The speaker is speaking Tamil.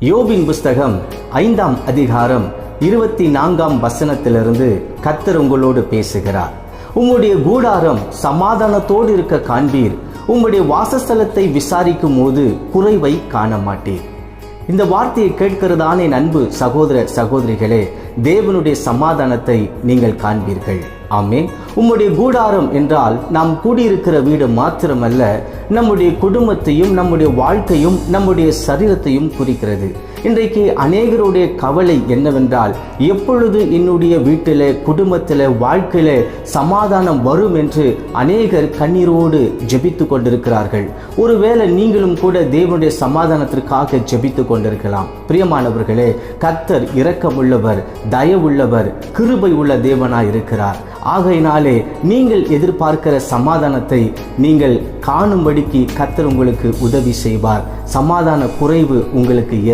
யோபின் புஸ்தகம் ஐந்தாம் அதிகாரம் இருபத்தி நான்காம் வசனத்திலிருந்து கத்தர் உங்களோடு பேசுகிறார். உம்முடைய கூடாரம் சமாதானத்தோடு இருக்க காண்பீர். உம்முடைய வாசஸ்தலத்தை விசாரிக்கும் போது குறைவை காண மாட்டீர் இந்த வார்த்தையை கேட்கிறதானே அன்பு சகோதர சகோதரிகளே? தேவனுடைய சமாதானத்தை நீங்கள் காண்பீர்கள். ஆமே உம்முடைய கூடாரம் என்றால் நாம் கூடியிருக்கிற வீடு மாத்திரமல்ல நம்முடைய குடும்பத்தையும் நம்முடைய வாழ்க்கையும் நம்முடைய சரீரத்தையும் குறிக்கிறது. இன்றைக்கு அநேகருடைய கவலை என்னவென்றால் எப்பொழுது என்னுடைய வீட்டில் குடும்பத்தில் வாழ்க்கையில சமாதானம் வரும் என்று அநேகர் கண்ணீரோடு ஜெபித்து கொண்டிருக்கிறார்கள். ஒருவேளை நீங்களும் கூட தேவனுடைய சமாதானத்திற்காக ஜெபித்து கொண்டிருக்கலாம். பிரியமானவர்களே கத்தர் இரக்கமுள்ளவர் தயவுள்ளவர் கிருபை உள்ள தேவனாய் இருக்கிறார் ஆகையினாலே நீங்கள் எதிர்பார்க்கிற சமாதானத்தை நீங்கள் காணும்படிக்கு கத்தர் உங்களுக்கு உதவி செய்வார். சமாதான குறைவு உங்களுக்கு